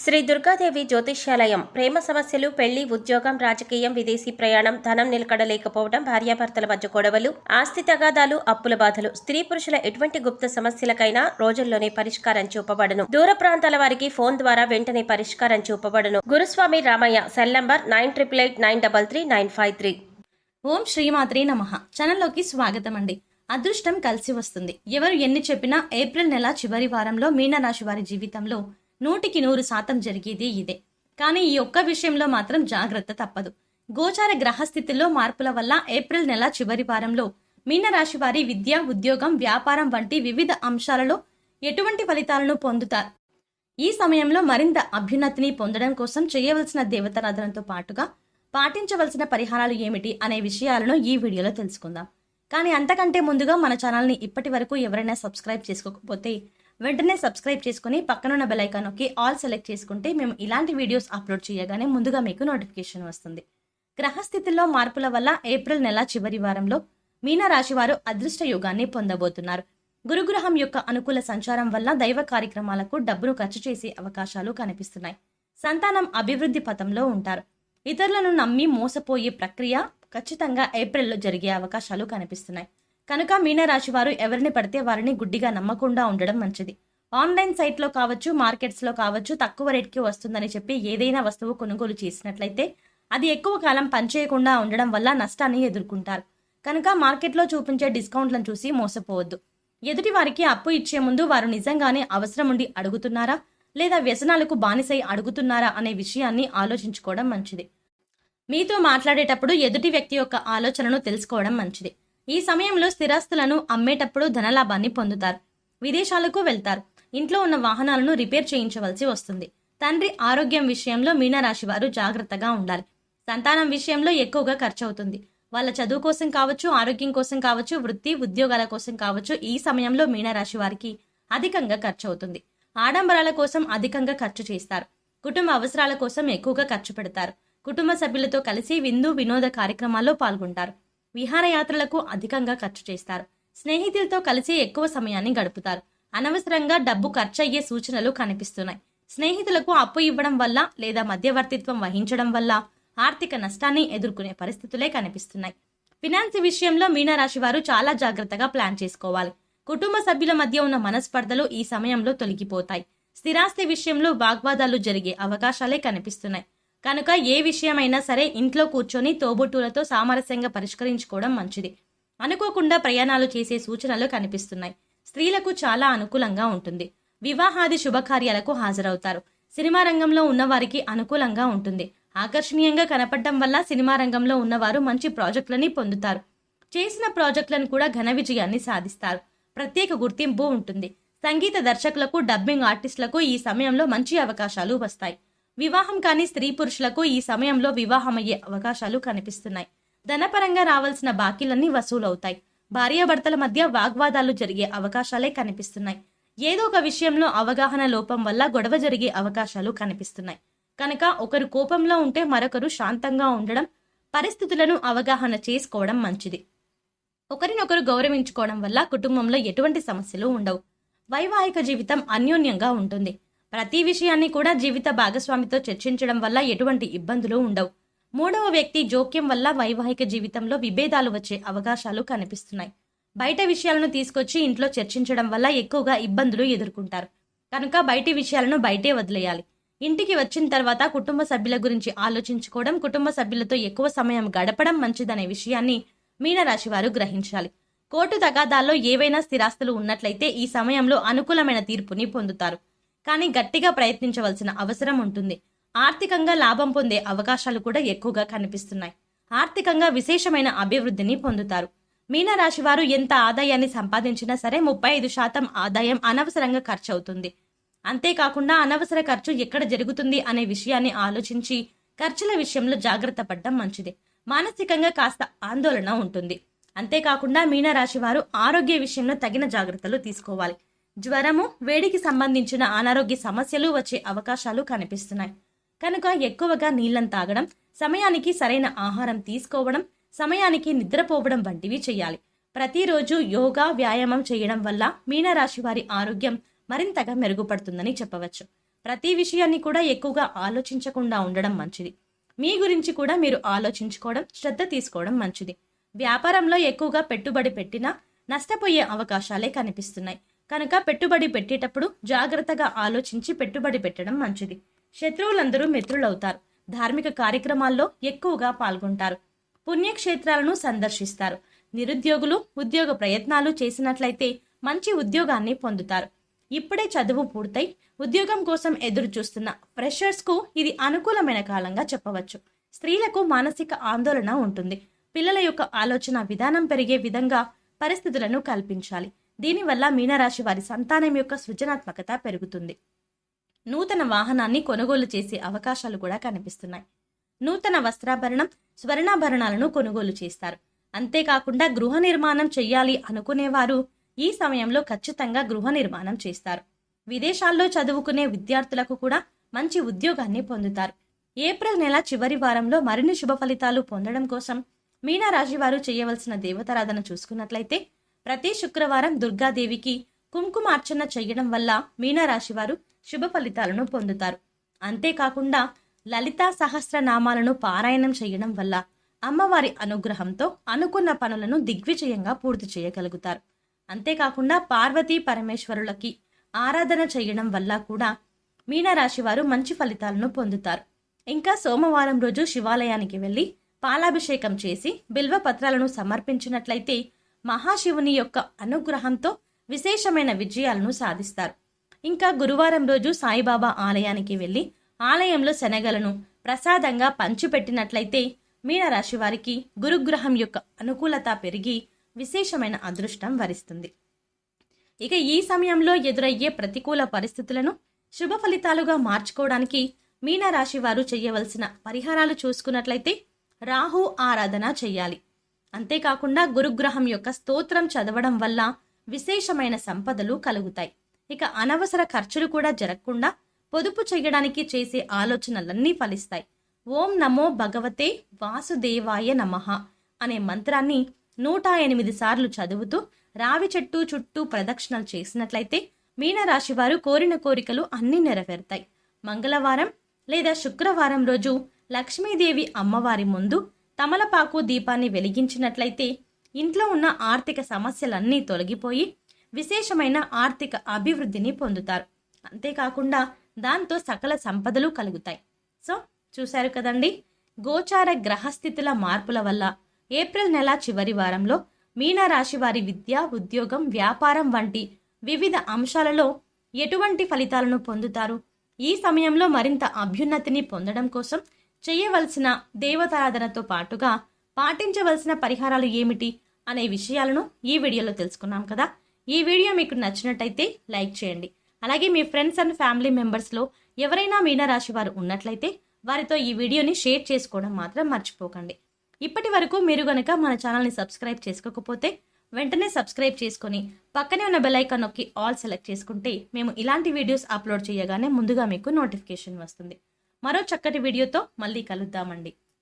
శ్రీ దుర్గాదేవి జ్యోతిష్యాలయం. ప్రేమ సమస్యలు పెళ్ళి ఉద్యోగం రాజకీయం విదేశీ ప్రయాణం ధనం నిలకడలేకపోవడం భార్యాభర్తల మధ్య గొడవలు ఆస్తి తగాదాలు అప్పుల బాధలు. స్త్రీ పురుషుల ఎటువంటి గుప్త సమస్యలకైనా రోజుల్లోనే పరిష్కారం చూపబడను. దూర ప్రాంతాల వారికి ఫోన్ ద్వారా వెంటనే పరిష్కారం చూపబడను. Guruswamy Ramaiah cell number nine triple eight nine double three nine five three. ఓం శ్రీమాత్రే నమ. ఛానల్లోకి స్వాగతం అండి అదృష్టం కలిసి వస్తుంది. ఎవరు ఎన్ని చెప్పినా ఏప్రిల్ నెల చివరి వారంలో మీనరాశి వారి జీవితంలో నూటికి నూరు శాతం జరిగేది ఇదే. కానీ ఈ ఒక్క విషయంలో మాత్రం జాగ్రత్త తప్పదు. గోచార గ్రహస్థితిలో మార్పుల వల్ల ఏప్రిల్ నెల చివరి వారంలో మీనరాశి వారి విద్య ఉద్యోగం వ్యాపారం వంటి వివిధ అంశాలలో ఎటువంటి ఫలితాలను పొందుతారు? ఈ సమయంలో మరింత అభ్యున్నతిని పొందడం కోసం చేయవలసిన దేవతారాధనతో పాటుగా పాటించవలసిన పరిహారాలు ఏమిటి అనే విషయాలను ఈ వీడియోలో తెలుసుకుందాం. కానీ అంతకంటే ముందుగా మన ఛానల్ని ఇప్పటి వరకు ఎవరైనా సబ్స్క్రైబ్ చేసుకోకపోతే వెంటనే సబ్స్క్రైబ్ చేసుకుని పక్కనున్న బెలైకాన్ నొక్కి ఆల్ సెలెక్ట్ చేసుకుంటే మేము ఇలాంటి వీడియోస్ అప్లోడ్ చేయగానే ముందుగా మీకు నోటిఫికేషన్ వస్తుంది. గ్రహస్థితిలో మార్పుల వల్ల ఏప్రిల్ నెల చివరి వారంలో మీనరాశి వారు అదృష్ట యుగాన్ని పొందబోతున్నారు. గురుగ్రహం యొక్క అనుకూల సంచారం వల్ల దైవ కార్యక్రమాలకు డబ్బును ఖర్చు చేసే అవకాశాలు కనిపిస్తున్నాయి. సంతానం అభివృద్ధి పథంలో ఉంటారు. ఇతరులను నమ్మి మోసపోయే ప్రక్రియ ఖచ్చితంగా ఏప్రిల్లో జరిగే అవకాశాలు కనిపిస్తున్నాయి. కనుక మీనరాశి వారు ఎవరిని పడితే వారిని గుడ్డిగా నమ్మకుండా ఉండడం మంచిది. ఆన్లైన్ సైట్లో కావచ్చు మార్కెట్స్లో కావచ్చు తక్కువ రేట్కి వస్తుందని చెప్పి ఏదైనా వస్తువు కొనుగోలు చేసినట్లయితే అది ఎక్కువ కాలం పనిచేయకుండా ఉండడం వల్ల నష్టాన్ని ఎదుర్కొంటారు. కనుక మార్కెట్లో చూపించే డిస్కౌంట్లను చూసి మోసపోవద్దు. ఎదుటి వారికి అప్పు ఇచ్చే ముందు వారు నిజంగానే అవసరం ఉండి అడుగుతున్నారా? లేదా వ్యసనాలకు బానిసై అడుగుతున్నారా అనే విషయాన్ని ఆలోచించుకోవడం మంచిది. మీతో మాట్లాడేటప్పుడు ఎదుటి వ్యక్తి యొక్క ఆలోచనను తెలుసుకోవడం మంచిది. ఈ సమయంలో స్థిరాస్తులను అమ్మేటప్పుడు ధనలాభాన్ని పొందుతారు. విదేశాలకు వెళ్తారు. ఇంట్లో ఉన్న వాహనాలను రిపేర్ చేయించవలసి వస్తుంది. తండ్రి ఆరోగ్యం విషయంలో మీనరాశి వారు జాగ్రత్తగా ఉండాలి. సంతానం విషయంలో ఎక్కువగా ఖర్చు అవుతుంది వాళ్ళ చదువు కోసం కావచ్చు ఆరోగ్యం కోసం కావచ్చు వృత్తి ఉద్యోగాల కోసం కావచ్చు ఈ సమయంలో మీనరాశి వారికి అధికంగా ఖర్చు అవుతుంది ఆడంబరాల కోసం అధికంగా ఖర్చు చేస్తారు. కుటుంబ అవసరాల కోసం ఎక్కువగా ఖర్చు పెడతారు. కుటుంబ సభ్యులతో కలిసి విందు వినోద కార్యక్రమాల్లో పాల్గొంటారు. విహారయాత్రలకు అధికంగా ఖర్చు చేస్తారు. స్నేహితులతో కలిసి ఎక్కువ సమయాన్ని గడుపుతారు. అనవసరంగా డబ్బు ఖర్చయ్యే సూచనలు కనిపిస్తున్నాయి. స్నేహితులకు అప్పు ఇవ్వడం వల్ల లేదా మధ్యవర్తిత్వం వహించడం వల్ల ఆర్థిక నష్టాన్ని ఎదుర్కొనే పరిస్థితులే కనిపిస్తున్నాయి. ఫినాన్స్ విషయంలో మీనరాశి వారు చాలా జాగ్రత్తగా ప్లాన్ చేసుకోవాలి. కుటుంబ సభ్యుల మధ్య ఉన్న మనస్పర్ధలు ఈ సమయంలో తొలగిపోతాయి. స్థిరాస్తి విషయంలో వాగ్వాదాలు జరిగే అవకాశాలే కనిపిస్తున్నాయి. కనుక ఏ విషయమైనా సరే ఇంట్లో కూర్చొని తోబుట్టులతో సామరస్యంగా పరిష్కరించుకోవడం మంచిది. అనుకోకుండా ప్రయాణాలు చేసే సూచనలు కనిపిస్తున్నాయి. స్త్రీలకు చాలా అనుకూలంగా ఉంటుంది. వివాహాది శుభకార్యాలకు హాజరవుతారు. సినిమా రంగంలో ఉన్నవారికి అనుకూలంగా ఉంటుంది. ఆకర్షణీయంగా కనపడటం వల్ల సినిమా రంగంలో ఉన్నవారు మంచి ప్రాజెక్టులని పొందుతారు. చేసిన ప్రాజెక్టులను కూడా ఘన విజయాన్ని సాధిస్తారు. ప్రత్యేక గుర్తింపు ఉంటుంది. సంగీత దర్శకులకు డబ్బింగ్ ఆర్టిస్టులకు ఈ సమయంలో మంచి అవకాశాలు వస్తాయి. వివాహం కాని స్త్రీ పురుషులకు ఈ సమయంలో వివాహమయ్యే అవకాశాలు కనిపిస్తున్నాయి. ధనపరంగా రావాల్సిన బాకీలన్నీ వసూలవుతాయి. భార్యాభర్తల మధ్య వాగ్వాదాలు జరిగే అవకాశాలే కనిపిస్తున్నాయి. ఏదో ఒక విషయంలో అవగాహన లోపం వల్ల గొడవ జరిగే అవకాశాలు కనిపిస్తున్నాయి. కనుక ఒకరు కోపంలో ఉంటే మరొకరు శాంతంగా ఉండడం పరిస్థితులను అవగాహన చేసుకోవడం మంచిది. ఒకరినొకరు గౌరవించుకోవడం వల్ల కుటుంబంలో ఎటువంటి సమస్యలు ఉండవు. వైవాహిక జీవితం అన్యోన్యంగా ఉంటుంది. ప్రతి విషయాన్ని కూడా జీవిత భాగస్వామితో చర్చించడం వల్ల ఎటువంటి ఇబ్బందులు ఉండవు. మూడవ వ్యక్తి జోక్యం వల్ల వైవాహిక జీవితంలో విభేదాలు వచ్చే అవకాశాలు కనిపిస్తున్నాయి. బయట విషయాలను తీసుకొచ్చి ఇంట్లో చర్చించడం వల్ల ఎక్కువగా ఇబ్బందులు ఎదుర్కొంటారు. కనుక బయటి విషయాలను బయటే వదిలేయాలి. ఇంటికి వచ్చిన తర్వాత కుటుంబ సభ్యుల గురించి ఆలోచించుకోవడం కుటుంబ సభ్యులతో ఎక్కువ సమయం గడపడం మంచిదనే విషయాన్ని మీనరాశి వారు గ్రహించాలి. కోర్టు తగాదాల్లో ఏవైనా స్థిరాస్తులు ఉన్నట్లయితే ఈ సమయంలో అనుకూలమైన తీర్పుని పొందుతారు. కానీ గట్టిగా ప్రయత్నించవలసిన అవసరం ఉంటుంది. ఆర్థికంగా లాభం పొందే అవకాశాలు కూడా ఎక్కువగా కనిపిస్తున్నాయి. ఆర్థికంగా విశేషమైన అభివృద్ధిని పొందుతారు. మీనరాశి వారు ఎంత ఆదాయాన్ని సంపాదించినా సరే ముప్పై ఐదు శాతం ఆదాయం అనవసరంగా ఖర్చు అవుతుంది అంతేకాకుండా అనవసర ఖర్చు ఎక్కడ జరుగుతుంది అనే విషయాన్ని ఆలోచించి ఖర్చుల విషయంలో జాగ్రత్త పడడం మంచిది. మానసికంగా కాస్త ఆందోళన ఉంటుంది. అంతేకాకుండా మీనరాశి వారు ఆరోగ్య విషయంలో తగిన జాగ్రత్తలు తీసుకోవాలి. జ్వరము వేడికి సంబంధించిన అనారోగ్య సమస్యలు వచ్చే అవకాశాలు కనిపిస్తున్నాయి. కనుక ఎక్కువగా నీళ్ళను తాగడం సమయానికి సరైన ఆహారం తీసుకోవడం సమయానికి నిద్రపోవడం వంటివి చేయాలి. ప్రతిరోజు యోగా వ్యాయామం చేయడం వల్ల మీనరాశి వారి ఆరోగ్యం మరింతగా మెరుగుపడుతుందని చెప్పవచ్చు. ప్రతి విషయాన్ని కూడా ఎక్కువగా ఆలోచించకుండా ఉండడం మంచిది. మీ గురించి కూడా మీరు ఆలోచించుకోవడం శ్రద్ధ తీసుకోవడం మంచిది. వ్యాపారంలో ఎక్కువగా పెట్టుబడి పెట్టినా నష్టపోయే అవకాశాలే కనిపిస్తున్నాయి. కనుక పెట్టుబడి పెట్టేటప్పుడు జాగ్రత్తగా ఆలోచించి పెట్టుబడి పెట్టడం మంచిది. శత్రువులందరూ మిత్రులవుతారు. ధార్మిక కార్యక్రమాల్లో ఎక్కువగా పాల్గొంటారు. పుణ్యక్షేత్రాలను సందర్శిస్తారు. నిరుద్యోగులు ఉద్యోగ ప్రయత్నాలు చేసినట్లయితే మంచి ఉద్యోగాన్ని పొందుతారు. ఇప్పుడే చదువు పూర్తయి ఉద్యోగం కోసం ఎదురు చూస్తున్న ఫ్రెషర్స్కు ఇది అనుకూలమైన కాలంగా చెప్పవచ్చు. స్త్రీలకు మానసిక ఆందోళన ఉంటుంది. పిల్లల యొక్క ఆలోచన విధానం పెరిగే విధంగా పరిస్థితులను కల్పించాలి. దీనివల్ల మీనరాశి వారి సంతానం యొక్క సృజనాత్మకత పెరుగుతుంది. నూతన వాహనాన్ని కొనుగోలు చేసే అవకాశాలు కూడా కనిపిస్తున్నాయి. నూతన వస్త్రాభరణం స్వర్ణాభరణాలను కొనుగోలు చేస్తారు. అంతేకాకుండా గృహ నిర్మాణం చెయ్యాలి అనుకునేవారు ఈ సమయంలో ఖచ్చితంగా గృహ నిర్మాణం చేస్తారు. విదేశాల్లో చదువుకునే విద్యార్థులకు కూడా మంచి ఉద్యోగాన్ని పొందుతారు. ఏప్రిల్ నెల చివరి వారంలో మరిన్ని శుభ ఫలితాలు పొందడం కోసం మీనరాశి వారు చేయవలసిన దేవతారాధన చూసుకున్నట్లయితే ప్రతి శుక్రవారం దుర్గాదేవికి కుంకుమార్చన చేయడం వల్ల మీనరాశి వారు శుభ ఫలితాలను పొందుతారు. అంతేకాకుండా లలితా సహస్రనామాలను పారాయణం చేయడం వల్ల అమ్మవారి అనుగ్రహంతో అనుకున్న పనులను దిగ్విజయంగా పూర్తి చేయగలుగుతారు. అంతేకాకుండా పార్వతీ పరమేశ్వరులకి ఆరాధన చేయడం వల్ల కూడా మీనరాశి వారు మంచి ఫలితాలను పొందుతారు. ఇంకా సోమవారం రోజు శివాలయానికి వెళ్ళి పాలాభిషేకం చేసి బిల్వ పత్రాలను సమర్పించినట్లయితే మహాశివుని యొక్క అనుగ్రహంతో విశేషమైన విజయాలను సాధిస్తారు. ఇంకా గురువారం రోజు సాయిబాబా ఆలయానికి వెళ్ళి ఆలయంలో శనగలను ప్రసాదంగా పంచిపెట్టినట్లయితే మీనరాశి వారికి గురుగ్రహం యొక్క అనుకూలత పెరిగి విశేషమైన అదృష్టం వరిస్తుంది. ఇక ఈ సమయంలో ఎదురయ్యే ప్రతికూల పరిస్థితులను శుభ ఫలితాలుగా మార్చుకోవడానికి మీనరాశి వారు చేయవలసిన పరిహారాలు చూసుకున్నట్లయితే రాహు ఆరాధన చేయాలి. అంతేకాకుండా గురుగ్రహం యొక్క స్తోత్రం చదవడం వల్ల విశేషమైన సంపదలు కలుగుతాయి. ఇక అనవసర ఖర్చులు కూడా జరగకుండా పొదుపు చేయడానికి చేసే ఆలోచనలన్నీ ఫలిస్తాయి. ఓం నమో భగవతే వాసుదేవాయ నమః అనే మంత్రాన్ని నూట ఎనిమిది సార్లు చదువుతూ రావి చెట్టు చుట్టూ ప్రదక్షిణలు చేసినట్లయితే మీనరాశి వారు కోరిన కోరికలు అన్నీ నెరవేరుతాయి. మంగళవారం లేదా శుక్రవారం రోజు లక్ష్మీదేవి అమ్మవారి ముందు తమలపాకు దీపాన్ని వెలిగించినట్లయితే ఇంట్లో ఉన్న ఆర్థిక సమస్యలన్నీ తొలగిపోయి విశేషమైన ఆర్థిక అభివృద్ధిని పొందుతారు. అంతేకాకుండా దాంతో సకల సంపదలు కలుగుతాయి. సో చూశారు కదండి? గోచార గ్రహస్థితుల మార్పుల వల్ల ఏప్రిల్ నెల చివరి వారంలో మీనరాశి వారి విద్య ఉద్యోగం వ్యాపారం వంటి వివిధ అంశాలలో ఎటువంటి ఫలితాలను పొందుతారు? ఈ సమయంలో మరింత అభ్యున్నతిని పొందడం కోసం చేయవలసిన దేవతారాధనతో పాటుగా పాటించవలసిన పరిహారాలు ఏమిటి అనే విషయాలను ఈ వీడియోలో తెలుసుకున్నాం కదా. ఈ వీడియో మీకు నచ్చినట్టయితే లైక్ చేయండి. అలాగే మీ ఫ్రెండ్స్ అండ్ ఫ్యామిలీ మెంబర్స్లో ఎవరైనా మీనరాశి వారు ఉన్నట్లయితే వారితో ఈ వీడియోని షేర్ చేసుకోవడం మాత్రం మర్చిపోకండి. ఇప్పటి వరకు మీరు గనక మన ఛానల్ని సబ్స్క్రైబ్ చేసుకోకపోతే వెంటనే సబ్స్క్రైబ్ చేసుకొని పక్కనే ఉన్న బెల్ ఐకాన్ నొక్కి ఆల్ సెలెక్ట్ చేసుకుంటే మేము ఇలాంటి వీడియోస్ అప్లోడ్ చేయగానే ముందుగా మీకు నోటిఫికేషన్ వస్తుంది. మరో చక్కటి వీడియోతో మళ్ళీ కలుద్దామండి.